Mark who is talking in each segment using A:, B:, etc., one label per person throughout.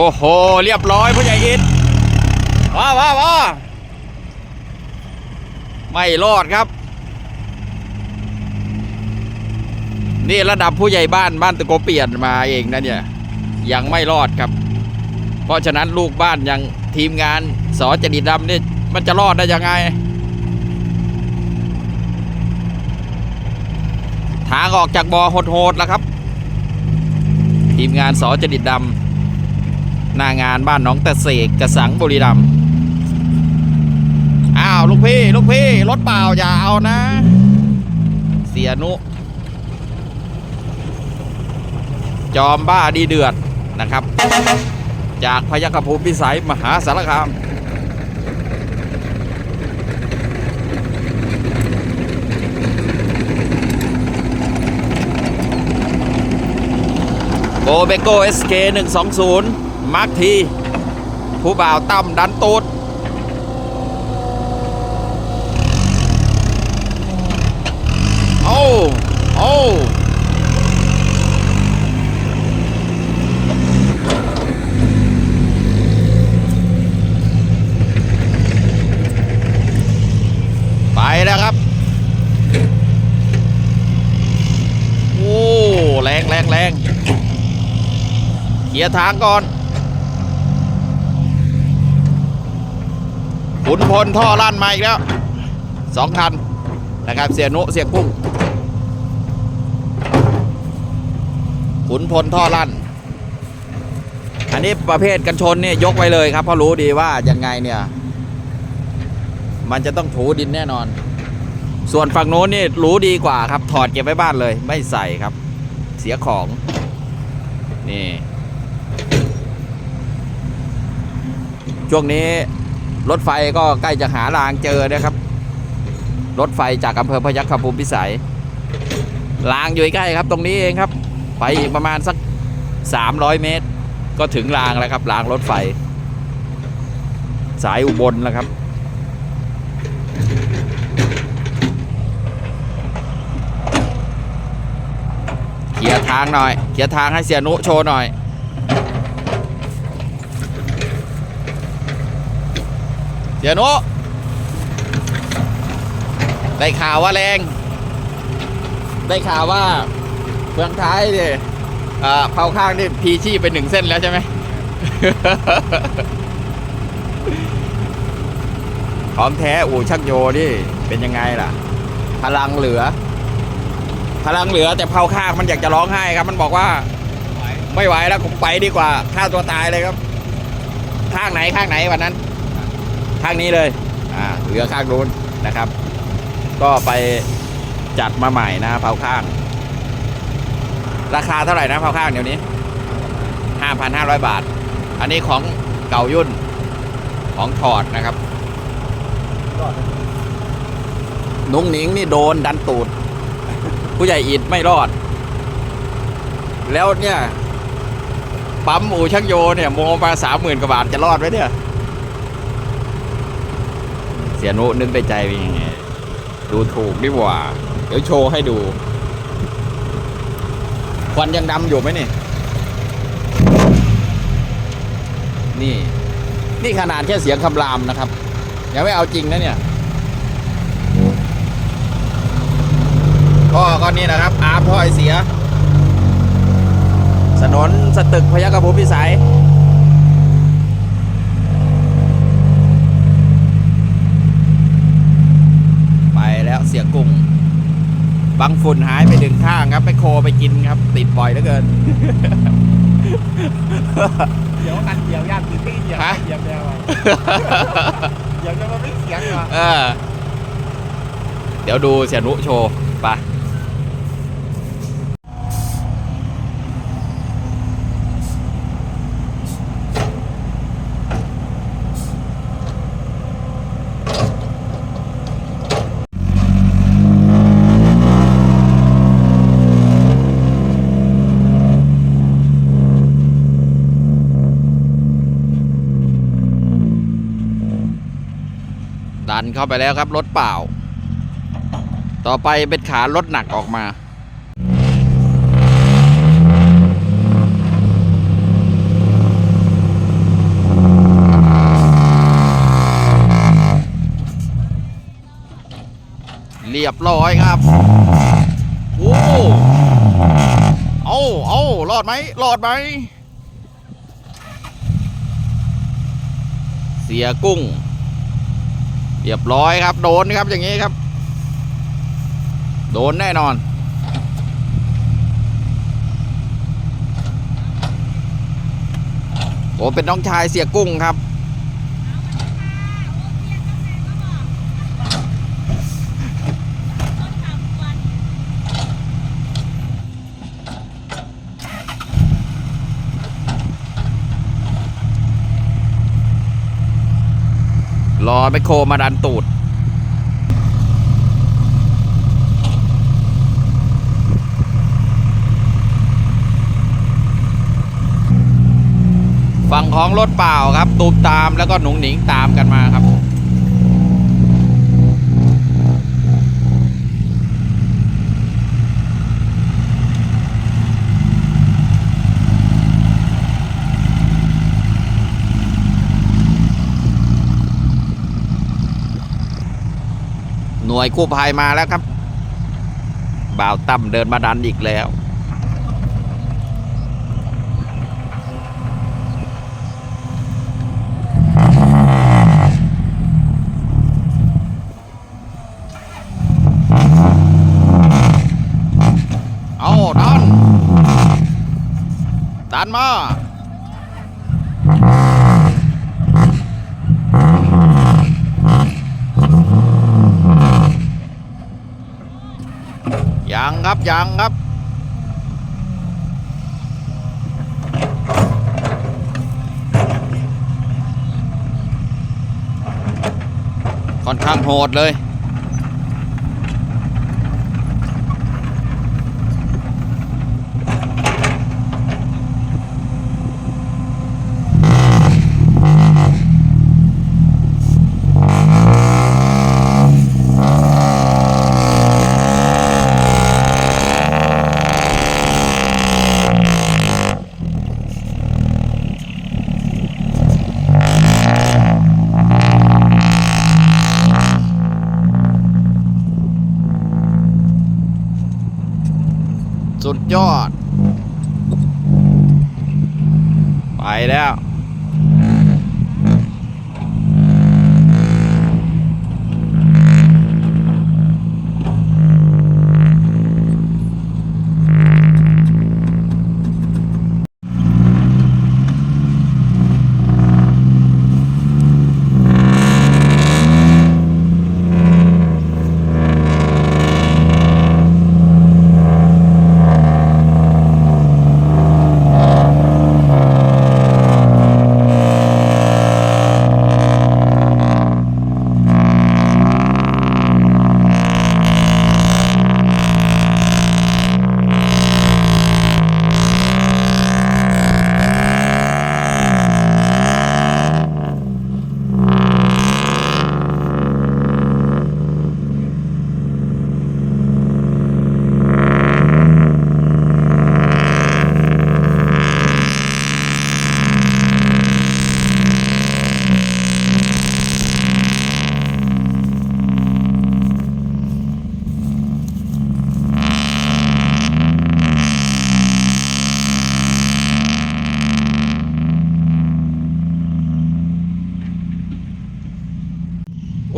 A: โอ้โห เรียบร้อยผู้ใหญ่อินว้าว้าว้าไม่รอดครับ นี่ระดับผู้ใหญ่บ้านบ้านตะโกเปลี่ยนมาเองนะเนี่ย ยังไม่รอดครับ เพราะฉะนั้นลูกบ้านยังทีมงานสอจดิดดำนี่มันจะรอดได้ยังไง ทางออกจากบ่อโหดๆแล้วครับ ทีมงานสอจดิดดำ หน้างานบ้านน้องตะเสกกระสังบุรีรัมย์อ้าวลูกพี่ลูกพี่รถเปล่าอย่าเอานะ เสียนุ จอมบ้าดีเดือดนะครับ จากพยัคฆภูมิพิสัยมหาสารคาม โกเบโกเอสเคหนึ่งสองศูนย์ มาร์คที ผู้บ่าวตั้มดันตูดโอ้โอ้ไปแล้วครับ โอ้ แรงแรงแรงเคลียร์ทางก่อน ขุนพลท่อลั่นมาอีกแล้วสองคันนะครับเสียนุเสียกุ้งขุนพลท่อลั่น อันนี้ประเภทกันชนเนี่ยยกไว้เลยครับเพราะรู้ดีว่ายังไงเนี่ย มันจะต้องถูดินแน่นอน ส่วนฝั่งโน้นนี่รู้ดีกว่าครับ ถอดเก็บไว้บ้านเลย ไม่ใส่ครับ เสียของ นี่ ช่วงนี้ รถไฟก็ใกล้จะหารางเจอนะครับ รถไฟจากอำเภอพยัคฆภูมิพิสัย รางอยู่ใกล้ครับ ตรงนี้เองครับ ไปอีกประมาณสัก 300 เมตร ก็ถึงรางแล้วครับรางรถไฟ สายอุบลแล้วครับเคลียร์ทางหน่อยเคลียร์ทางให้เสียนุโชว์หน่อย เสียวนุได้ข่าวว่าแรง ได้ข่าวว่าเฟืองท้ายเนี่ยเอ่อเผาข้างนี่พีชีไปหนึ่งเส้นแล้วใช่ไหมของแท้อู่ชักโยนี่เป็นยังไงล่ะ พลังเหลือ พลังเหลือแต่เผาข้างมันอยากจะร้องไห้ครับ มันบอกว่า ไม่ไหวแล้วผมไปดีกว่าฆ่าตัวตายเลยครับ ข้างไหนข้างไหนวันนั้น ข้างนี้เลยอ่าเหลือข้างนู้นนะครับ ก็ไปจัดมาใหม่นะเผาข้าง ราคาเท่าไหร่นะเผาข้างเดี๋ยวนี้5,500 บาท อันนี้ของเก่ายุ่นของถอดนะครับ นุ้งหนิงนี่โดนดันตูด ผู้ใหญ่อิดไม่รอด แล้วเนี่ย ปั๊มอูชักโยเนี่ย โมมาสามหมื่นกว่าบาทจะรอดไหมเนี่ย เสียนุนึกในใจเป็นยังไงดูถูกดีกว่า เดี๋ยวโชว์ให้ดู ควันยังดำอยู่ไหมนี่ นี่ นี่ขนาดแค่เสียงคำรามนะครับ ยังไม่เอาจริงนะเนี่ย ก็ก็นี่นะครับ อาร์มถ้อยเสีย สนนสตึกพยัคฆภูมิพิสัย ไปแล้ว เสียกุ้งบางฝุ่นหายไปดึงข้างครับไปโคไปกินครับ ติดบ่อยเหลือเกิน
B: เดี๋ยวกันเดี๋ยวย่านตีตี้เดี๋ยว
A: ฮะ
B: เดี๋ยวเดี๋ยวเดี๋ยวจะมาไม่เสียงเหรอ
A: เออ เดี๋ยวดูเสียนุโชว์ไป ดันเข้าไปแล้วครับรถเปล่า ต่อไปเป็นขารถหนักออกมาเรียบร้อยครับ โอ้เอาเอารอดไหมรอดไหม เสียกุ้ง เรียบร้อยครับ โดนครับอย่างนี้ครับ โดนแน่นอน โอ้เป็นน้องชายเสียกุ้งครับ รอไปโครมาดันตูด ฝั่งของรถเปล่าครับ ตูมตามแล้วก็หนุ่งหนิงตามกันมาครับ น่วยกู้ภัยมาแล้วครับ บ่าวตั้มเดินมาดันอีกแล้ว เอาดันดันมา ยัง ครับยังครับ ค่อนข้างโหดเลย ยอด ไปแล้ว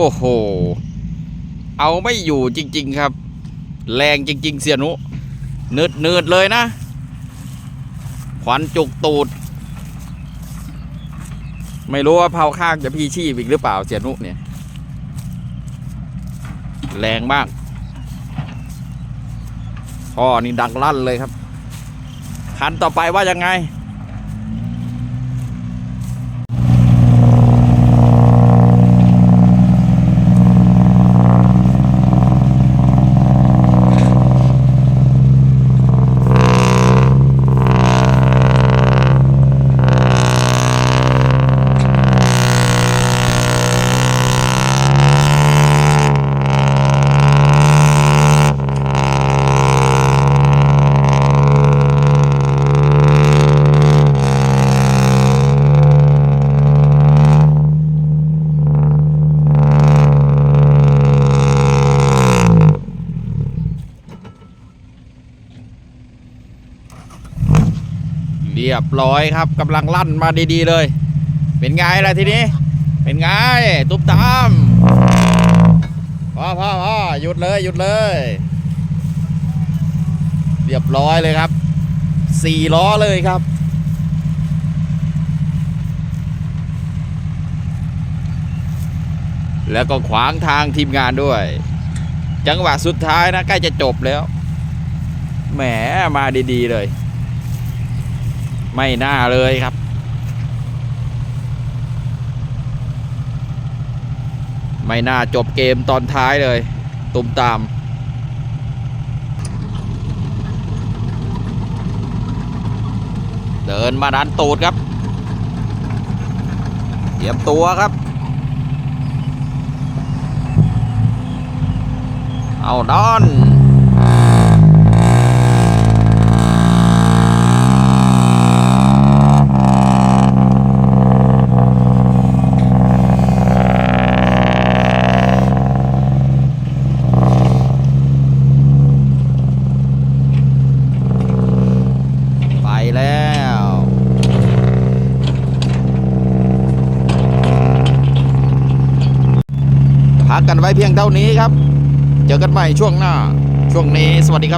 A: โอ้โห เอาไม่อยู่จริง ๆ ครับ แรงจริง ๆ เสียนุเนืดเนืดเลยนะ ขวัญจุกตูด ไม่รู้ว่าเผาข้างจะพี่ชีพอีกหรือเปล่าเสียนุเนี่ย แรงมากพ่อนี่ดังลั่นเลยครับ คันต่อไปว่ายังไง เรียบร้อยครับกำลังลั่นมาดีๆเลย เป็นไงล่ะทีนี้ เป็นไงตุ๊บตามพ่อพ่อพ่อหยุดเลยหยุดเลย เรียบร้อยเลยครับสี่ล้อเลยครับแล้วก็ขวางทางทีมงานด้วย จังหวะสุดท้ายนะ ใกล้จะจบแล้ว แหมมาดี ๆ เลย ไม่น่าเลยครับ ไม่น่าจบเกมตอนท้ายเลย ตุมตามเดินมาดันตูดครับ เตรียมตัวครับ เอาดอน ไปแล้ว พักกันไว้ เพียงเท่านี้ครับ เจอกันใหม่ช่วงหน้า ช่วงนี้สวัสดีครับ